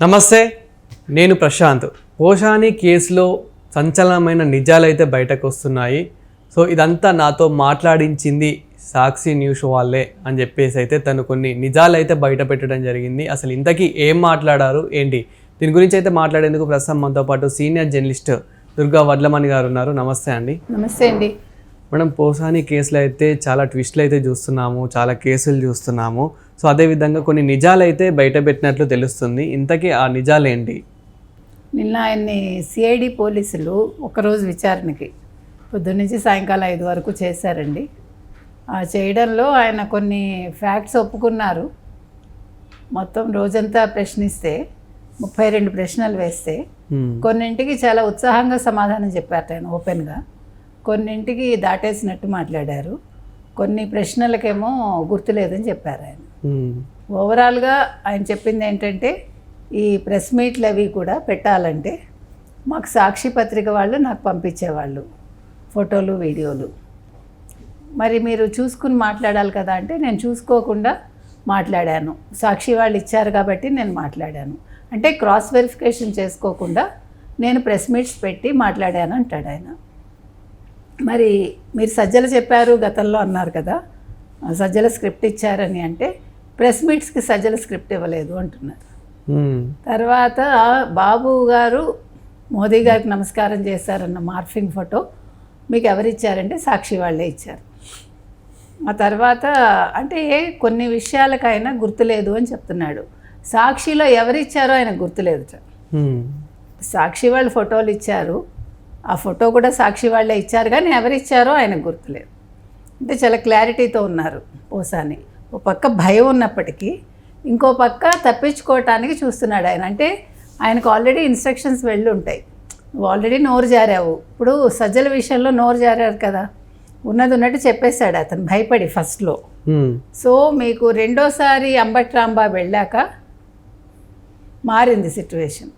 నమస్తే నేను ప్రశాంత్. ఓషాని కేసులో సంచలనమైన నిజాలైతే బయటకు వస్తున్నాయి సో ఇదంతా నాతో మాట్లాడించింది సాక్షి న్యూస్ వాళ్ళే అని చెప్పేసి అయితే తను కొన్ని నిజాలైతే బయట పెట్టడం జరిగింది. అసలు ఇంతకీ ఏం మాట్లాడారు? ఏంటి? దీని గురించి అయితే మాట్లాడేందుకు ప్రస్తుతం మనతో పాటు సీనియర్ జర్నలిస్ట్ దుర్గా వడ్లమణి గారు ఉన్నారు. నమస్తే అండి. నమస్తే అండి. మేడం పోసాని కేసులో అయితే చాలా ట్విస్ట్లు అయితే చూస్తున్నాము చాలా కేసులు చూస్తున్నాము. సో అదేవిధంగా కొన్ని నిజాలు అయితే బయట పెట్టినట్లు తెలుస్తుంది. ఇంతకీ ఆ నిజాలేంటి? నిన్న ఆయన్ని సిఐడి పోలీసులు ఒకరోజు విచారణకి పొద్దున్నుంచి సాయంకాలం ఐదు వరకు చేశారండి. ఆ చేయడంలో ఆయన కొన్ని ఫ్యాక్ట్స్ ఒప్పుకున్నారు. మొత్తం రోజంతా ప్రశ్నిస్తే ముప్పై రెండు ప్రశ్నలు వేస్తే. కొన్నింటికి చాలా ఉత్సాహంగా సమాధానం చెప్పారు ఆయన ఓపెన్గా. కొన్నింటికి దాటేసినట్టు మాట్లాడారు. కొన్ని ప్రశ్నలకేమో గుర్తులేదని చెప్పారు ఆయన. ఓవరాల్గా ఆయన చెప్పింది ఏంటంటే ఈ ప్రెస్ మీట్లు అవి కూడా పెట్టాలంటే మాకు సాక్షి పత్రిక వాళ్ళు నాకు పంపించేవాళ్ళు ఫోటోలు వీడియోలు. మరి మీరు చూసుకుని మాట్లాడాలి కదా అంటే నేను చూసుకోకుండా మాట్లాడాను. సాక్షి వాళ్ళు ఇచ్చారు కాబట్టి నేను మాట్లాడాను. అంటే క్రాస్ వెరిఫికేషన్ చేసుకోకుండా నేను ప్రెస్ మీట్స్ పెట్టి మాట్లాడాను అంటాడు ఆయన. మరి మీరు సజ్జలు చెప్పారు గతంలో అన్నారు కదా సజ్జల స్క్రిప్ట్ ఇచ్చారని అంటే ప్రెస్ మీట్స్కి సజ్జల స్క్రిప్ట్ ఇవ్వలేదు అంటున్నారు. తర్వాత బాబు గారు మోదీ గారికి నమస్కారం చేశారన్న మార్ఫింగ్ ఫోటో మీకు ఎవరు ఇచ్చారంటే సాక్షి వాళ్ళే ఇచ్చారు. ఆ తర్వాత అంటే కొన్ని విషయాలకు ఆయన గుర్తులేదు అని చెప్తున్నాడు. సాక్షిలో ఎవరు ఇచ్చారో ఆయన గుర్తులేదు. సాక్షి వాళ్ళు ఫోటోలు ఇచ్చారు. ఆ ఫోటో కూడా సాక్షి వాళ్ళే ఇచ్చారు కానీ ఎవరు ఇచ్చారో ఆయనకు గుర్తులేదు. అంటే చాలా క్లారిటీతో ఉన్నారు ఓసాని ఒక పక్క భయం ఉన్నప్పటికీ ఇంకో పక్క తప్పించుకోవటానికి చూస్తున్నాడు ఆయన. అంటే ఆయనకు ఆల్రెడీ ఇన్స్ట్రక్షన్స్ వెళ్ళి ఉంటాయి. నువ్వు ఆల్రెడీ నోరు జారావు. ఇప్పుడు సజ్జల విషయంలో నోరు జారారు కదా. ఉన్నది ఉన్నట్టు చెప్పేశాడు అతను. భయపడి ఫస్ట్లో. సో మీకు రెండోసారి అంబట్రాంబా వెళ్ళాక మారింది సిచ్యువేషన్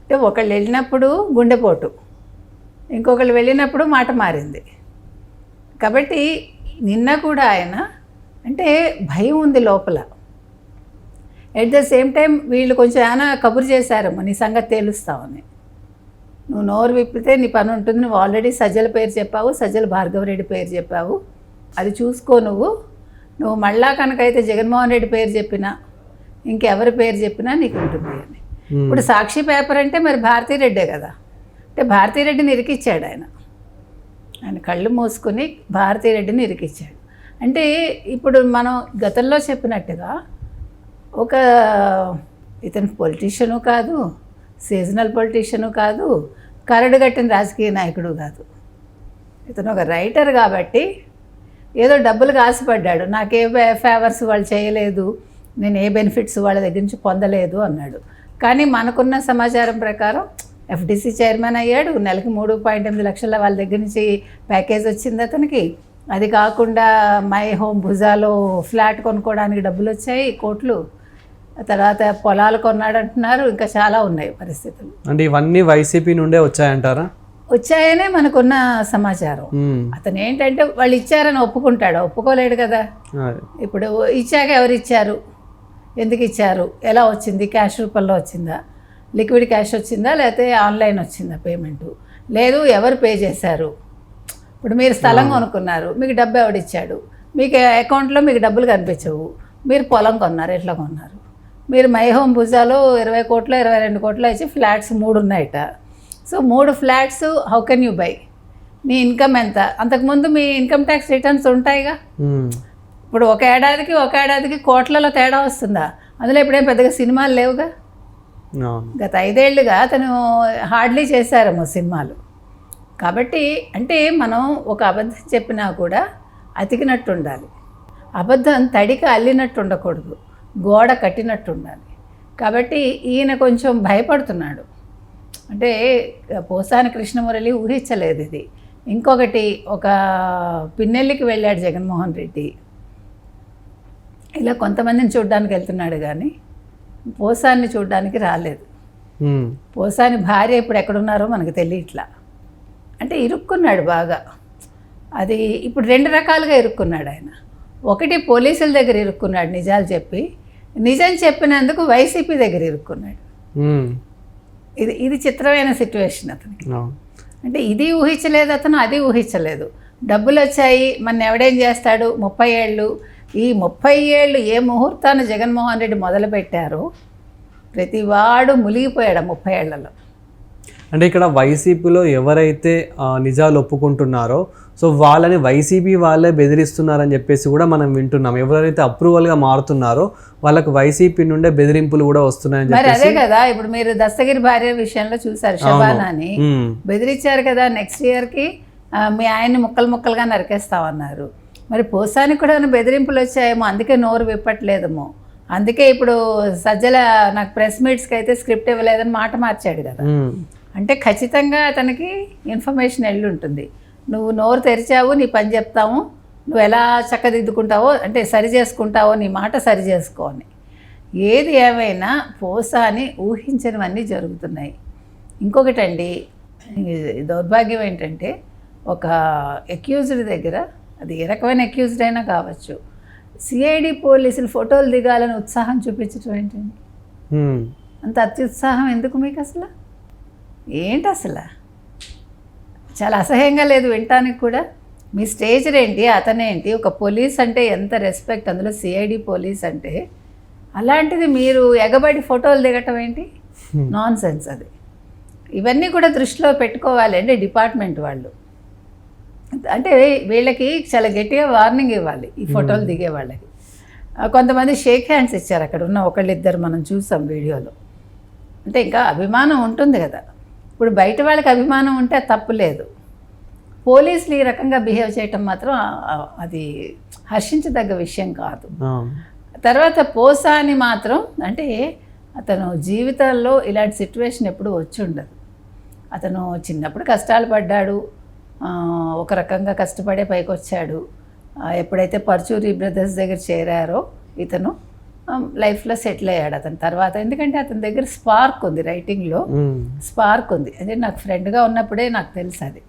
అంటే ఒకళ్ళు వెళ్ళినప్పుడు గుండెపోటు. ఇంకొకళ్ళు వెళ్ళినప్పుడు మాట మారింది. కాబట్టి నిన్న కూడా ఆయన అంటే భయం ఉంది లోపల. ఎట్ ద సేమ్ టైం వీళ్ళు కొంచెం ఏమైనా కబురు చేశారమ్మా నీ సంగతి తేలుస్తావని నువ్వు నోరు విప్పితే నీ పని ఉంటుంది నువ్వు ఆల్రెడీ సజ్జల పేరు చెప్పావు సజ్జల భార్గవరెడ్డి పేరు చెప్పావు. అది చూసుకో నువ్వు. నువ్వు మళ్ళా కనుకైతే జగన్మోహన్ రెడ్డి పేరు చెప్పినా ఇంకెవరి పేరు చెప్పినా నీకు ఉంటుంది అని. ఇప్పుడు సాక్షి పేపర్ అంటే మరి భారతీరెడ్డే కదా. అంటే భారతీరెడ్డిని ఇరికిచ్చాడు ఆయన. ఆయన కళ్ళు మూసుకుని భారతీరెడ్డిని ఇరికిచ్చాడు. అంటే ఇప్పుడు మనం గతంలో చెప్పినట్టుగా ఒక ఇతను పొలిటీషియను కాదు సీజనల్ పొలిటీషియను కాదు కరడు కట్టిన రాజకీయ నాయకుడు కాదు. ఇతను ఒక రైటర్ కాబట్టి ఏదో డబ్బులు ఆశపడ్డాడు. నాకే ఫేవర్స్ వాళ్ళు చేయలేదు నేను ఏ బెనిఫిట్స్ వాళ్ళ దగ్గర నుంచి పొందలేదు అన్నాడు. కానీ మనకున్న సమాచారం ప్రకారం ఎఫ్డిసి చైర్మన్ అయ్యాడు. నెలకి మూడు పాయింట్ ఎనిమిది లక్షల వాళ్ళ దగ్గర నుంచి ప్యాకేజ్ వచ్చింది అతనికి. అది కాకుండా మై హోమ్ భుజాలో ఫ్లాట్ కొనుక్కోవడానికి డబ్బులు వచ్చాయి కోట్లు. తర్వాత పొలాలు కొన్నాడు అంటున్నారు ఇంకా చాలా ఉన్నాయి పరిస్థితులు. అంటే ఇవన్నీ వైసీపీ నుండే వచ్చాయంటారా? వచ్చాయనే మనకున్న సమాచారం. అతను ఏంటంటే వాళ్ళు ఇచ్చారని ఒప్పుకుంటాడు ఒప్పుకోలేడు కదా. ఇప్పుడు ఇచ్చాక ఎవరు ఇచ్చారు? ఎందుకు ఇచ్చారు? ఎలా వచ్చింది? క్యాష్ రూపంలో వచ్చిందా? లిక్విడ్ క్యాష్ వచ్చిందా? లేకపోతే ఆన్లైన్ వచ్చిందా పేమెంట్? లేదు ఎవరు పే చేశారు? ఇప్పుడు మీరు స్థలం కొనుక్కున్నారు మీకు డబ్బు ఎవడిచ్చాడు? మీకు అకౌంట్లో మీకు డబ్బులు కనిపించవు. మీరు పొలం కొన్నారు ఎట్లా కొన్నారు? మీరు మై హోమ్ భుజాలో ఇరవై కోట్లు ఇరవై రెండు కోట్లు ఇచ్చి ఫ్లాట్స్ మూడు ఉన్నాయట. సో మూడు flats how can you buy me income ఎంత? అంతకుముందు మీ ఇన్కమ్ ట్యాక్స్ రిటర్న్స్ ఉంటాయిగా. ఇప్పుడు ఒక ఏడాదికి ఒక ఏడాదికి కోట్లలో తేడా వస్తుందా? అందులో ఇప్పుడేం పెద్దగా సినిమాలు లేవుగా? గత ఐదేళ్ళుగా అతను హార్డ్లీ చేశారేమో సినిమాలు. కాబట్టి అంటే మనం ఒక అబద్ధం చెప్పినా కూడా అతికినట్టు ఉండాలి అబద్ధం తడిక అల్లినట్టు ఉండకూడదు గోడ కట్టినట్టు ఉండాలి కాబట్టి ఈయన కొంచెం భయపడుతున్నాడు. అంటే పోసాని కృష్ణమురళి ఊహించలేదు ఇది. ఇంకొకటి ఒక పిన్నెల్లికి వెళ్ళాడు జగన్మోహన్ రెడ్డి. ఇలా కొంతమందిని చూడడానికి వెళ్తున్నాడు కానీ పోసాన్ని చూడడానికి రాలేదు. పోసాని భార్య ఇప్పుడు ఎక్కడున్నారో మనకు తెలియట్లా. అంటే ఇరుక్కున్నాడు బాగా. అది ఇప్పుడు రెండు రకాలుగా ఇరుక్కున్నాడు ఆయన. ఒకటి పోలీసుల దగ్గర ఇరుక్కున్నాడు నిజాలు చెప్పి. నిజం చెప్పినందుకు వైసీపీ దగ్గర ఇరుక్కున్నాడు. ఇది ఇది చిత్రమైన సిచ్యువేషన్ అతనికి. అంటే ఇది ఊహించలేదు అతను అది ఊహించలేదు. డబ్బులు వచ్చాయి మన ఎవడేం చేస్తాడు? ముప్పై ఏళ్ళు. ఈ ముప్పై ఏళ్ళు ఏ ముహూర్తాన జగన్మోహన్ రెడ్డి మొదలుపెట్టారో ప్రతి వాడు మునిగిపోయాడు ముప్పై ఏళ్ళలో. అంటే ఇక్కడ వైసీపీలో ఎవరైతే నిజాలు ఒప్పుకుంటున్నారో సో వాళ్ళని వైసీపీ వాళ్ళే బెదిరిస్తున్నారని చెప్పేసి కూడా మనం వింటున్నాం. ఎవరైతే అప్రూవల్గా మారుతున్నారో వాళ్ళకు వైసీపీ నుండే బెదిరింపులు కూడా వస్తున్నాయని మరి అదే కదా ఇప్పుడు మీరు దస్తగిరి భార్య విషయంలో చూసారు శబానాని. ఉమ్. బెదిరించారు కదా నెక్స్ట్ ఇయర్కి మీ ఆయన్ని ముక్కలు ముక్కలుగా నరికేస్తామన్నారు మరి పోసానికి కూడా ఏమైనా బెదిరింపులు వచ్చాయేమో అందుకే నోరు విప్పట్లేదేమో. అందుకే ఇప్పుడు సజ్జల నాకు ప్రెస్ మీట్స్కి అయితే స్క్రిప్ట్ ఇవ్వలేదని మాట మార్చాడు కదా. అంటే ఖచ్చితంగా అతనికి ఇన్ఫర్మేషన్ వెళ్ళి ఉంటుంది నువ్వు నోరు తెరిచావు నీ పని చెప్తాము నువ్వు ఎలా చక్కదిద్దుకుంటావో అంటే సరి చేసుకుంటావో నీ మాట సరి చేసుకో అని. ఏది ఏమైనా పోసాని ఊహించనివన్నీ జరుగుతున్నాయి. ఇంకొకటండి దౌర్భాగ్యం ఏంటంటే ఒక అక్యూజ్డ్ దగ్గర అది ఏ రకమైన అక్యూజ్డ్ అయినా కావచ్చు సిఐడి పోలీసులు ఫోటోలు దిగాలని ఉత్సాహం చూపించడం ఏంటండి. అంత అత్యుత్సాహం ఎందుకు మీకు అసలు ఏంటి అసలు చాలా అసహ్యంగా లేదు వినటానికి కూడా? మీ స్టేజ్ ఏంటి అతనేంటి? ఒక పోలీస్ అంటే ఎంత రెస్పెక్ట్ అందులో సిఐడి పోలీస్ అంటే? అలాంటిది మీరు ఎగబడి ఫోటోలు దిగటం ఏంటి? నాన్ సెన్స్ అది. ఇవన్నీ కూడా దృష్టిలో పెట్టుకోవాలి అంటే డిపార్ట్మెంట్ వాళ్ళు. అంటే వీళ్ళకి చాలా గట్టిగా వార్నింగ్ ఇవ్వాలి ఈ ఫోటోలు దిగే వాళ్ళకి. కొంతమంది షేక్ హ్యాండ్స్ ఇచ్చారు అక్కడ ఉన్న ఒకళ్ళిద్దరు మనం చూసాం వీడియోలో. అంటే ఇంకా అభిమానం ఉంటుంది కదా. ఇప్పుడు బయట వాళ్ళకి అభిమానం ఉంటే తప్పు లేదు. పోలీసులు ఈ రకంగా బిహేవ్ చేయటం మాత్రం అది హర్షించదగ్గ విషయం కాదు. తర్వాత పోసాని మాత్రం అంటే అతను జీవితంలో ఇలాంటి సిచ్యువేషన్ ఎప్పుడు వచ్చి ఉండదు. అతను చిన్నప్పుడు కష్టాలు పడ్డాడు. ఒక రకంగా కష్టపడే పైకి వచ్చాడు ఎప్పుడైతే పర్చూరి బ్రదర్స్ దగ్గర చేరారో ఇతను లైఫ్లో సెటిల్ అయ్యాడు అతని తర్వాత. ఎందుకంటే అతని దగ్గర స్పార్క్ ఉంది రైటింగ్లో. స్పార్క్ ఉంది. అదే నాకు ఫ్రెండ్గా ఉన్నప్పుడే నాకు తెలుసు అది.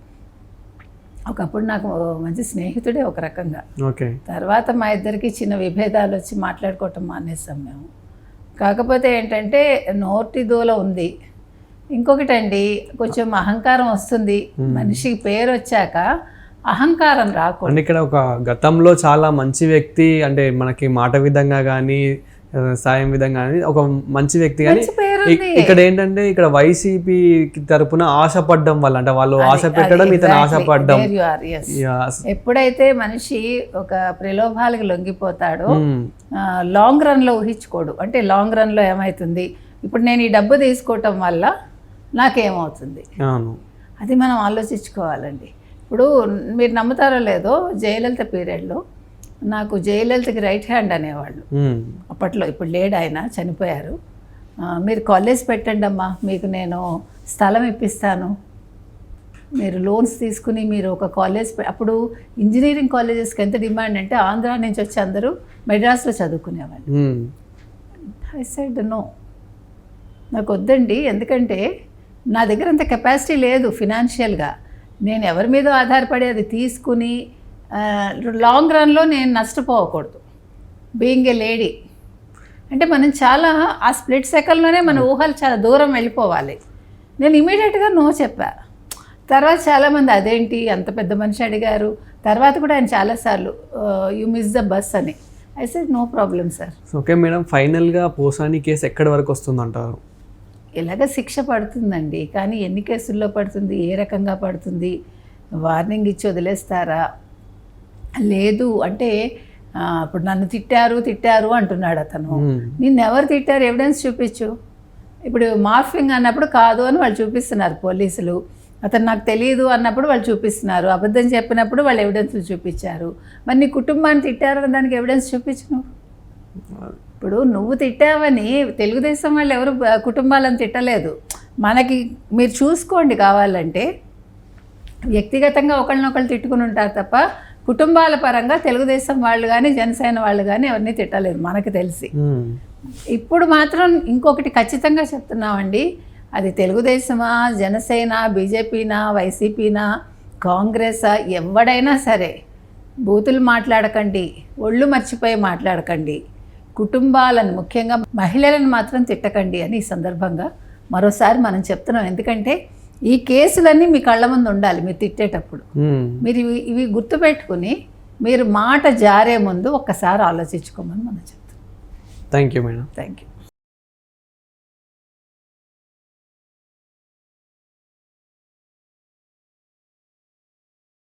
ఒకప్పుడు నాకు మంచి స్నేహితుడే ఒక రకంగా. ఓకే. తర్వాత మా ఇద్దరికి చిన్న విభేదాలు వచ్చి మాట్లాడుకోవటం మానేసాం మేము. కాకపోతే ఏంటంటే నోటి దూల ఉంది. ఇంకొకటండి కొంచెం అహంకారం వస్తుంది. మనిషికి పేరు వచ్చాక అహంకారం రాకూడదు. ఇక్కడ ఒక గతంలో చాలా మంచి వ్యక్తి అంటే మనకి మాట విధంగా కానీ సాయం విధంగా ఒక మంచి వ్యక్తి కానీ ఇక్కడ ఏంటంటే ఇక్కడ వైసీపీ తరపున ఆశపడ్డం వల్ల అంటే వాళ్ళు ఆశ పెట్టడం ఇతను ఆశపడ్డం. ఎప్పుడైతే మనిషి ఒక ప్రలోభాలకు లొంగిపోతాడో. లాంగ్ రన్లో ఊహించుకోడు. అంటే లాంగ్ రన్లో ఏమవుతుంది ఇప్పుడు నేను ఈ డబ్బు తీసుకోవటం వల్ల నాకేమవుతుంది? అది మనం ఆలోచించుకోవాలండి. ఇప్పుడు మీరు నమ్ముతారో లేదో జయలలిత పీరియడ్లో నాకు జయలలితకి రైట్ హ్యాండ్ అనేవాళ్ళు. అప్పట్లో ఇప్పుడు లేడు ఆయన చనిపోయారు. మీరు కాలేజ్ పెట్టండి అమ్మా మీకు నేను స్థలం ఇప్పిస్తాను. మీరు లోన్స్ తీసుకుని మీరు ఒక కాలేజ్ అప్పుడు ఇంజనీరింగ్ కాలేజెస్కి ఎంత డిమాండ్ అంటే ఆంధ్ర నుంచి వచ్చి అందరూ మెడ్రాస్లో చదువుకునేవాళ్ళు. ఐ సెడ్ నో నాకు వద్దండి ఎందుకంటే నా దగ్గర అంత కెపాసిటీ లేదు ఫినాన్షియల్గా. నేను ఎవరి మీద ఆధారపడి అది తీసుకుని లాంగ్ రన్లో నేను నష్టపోకూడదు. బీయింగ్ ఏ లేడీ అంటే మనం చాలా ఆ స్ప్లిట్ సెకండ్లోనే మన ఊహలు చాలా దూరం వెళ్ళిపోవాలి. నేను ఇమీడియట్గా నో చెప్పా. తర్వాత చాలామంది అదేంటి అంత పెద్ద మనిషి అడిగారు. తర్వాత కూడా ఆయన చాలాసార్లు యూ మిస్ ద బస్ అని. I said no problem sir okay madam ఫైనల్గా పోసాని కేసు ఎక్కడి వరకు వస్తుందంటారు? ఇలాగ శిక్ష పడుతుందండి? కానీ ఎన్ని కేసుల్లో పడుతుంది? ఏ రకంగా పడుతుంది? వార్నింగ్ ఇచ్చి వదిలేస్తారా? లేదు అంటే ఇప్పుడు నన్ను తిట్టారు తిట్టారు అంటున్నాడు అతను. నిన్ను ఎవరు తిట్టారు? ఎవిడెన్స్ చూపించు. ఇప్పుడు మార్ఫింగ్ అన్నప్పుడు కాదు అని వాళ్ళు చూపిస్తున్నారు పోలీసులు. అతను నాకు తెలియదు అన్నప్పుడు వాళ్ళు చూపిస్తున్నారు. అబద్ధం చెప్పినప్పుడు వాళ్ళు ఎవిడెన్స్ చూపించారు. మరి నీ కుటుంబాన్ని తిట్టారు దానికి ఎవిడెన్స్ చూపించు నువ్వు. ఇప్పుడు నువ్వు తిట్టావని తెలుగుదేశం వాళ్ళు ఎవరు కుటుంబాలను తిట్టలేదు. మనకి మీరు చూసుకోండి కావాలంటే. వ్యక్తిగతంగా ఒకళ్ళనొకళ్ళు తిట్టుకుని ఉంటారు తప్ప కుటుంబాల పరంగా తెలుగుదేశం వాళ్ళు కానీ జనసేన వాళ్ళు కానీ ఎవరిని తిట్టలేదు మనకు తెలిసి. ఇప్పుడు మాత్రం ఇంకొకటి ఖచ్చితంగా చెప్తున్నామండి. అది తెలుగుదేశమా జనసేన బీజేపీనా వైసీపీనా కాంగ్రెసా ఎవడైనా సరే. బూతులు మాట్లాడకండి ఒళ్ళు మర్చిపోయి మాట్లాడకండి. కుటుంబాలను ముఖ్యంగా మహిళలను మాత్రం తిట్టకండి అని ఈ సందర్భంగా మరోసారి మనం చెప్తున్నాం. ఎందుకంటే ఈ కేసులన్నీ మీ కళ్ళ ముందు ఉండాలి మీరు తిట్టేటప్పుడు. మీరు ఇవి ఇవి గుర్తుపెట్టుకుని మీరు మాట జారే ముందు ఒక్కసారి ఆలోచించుకోమని మనం చెప్తాం thank you madam thank you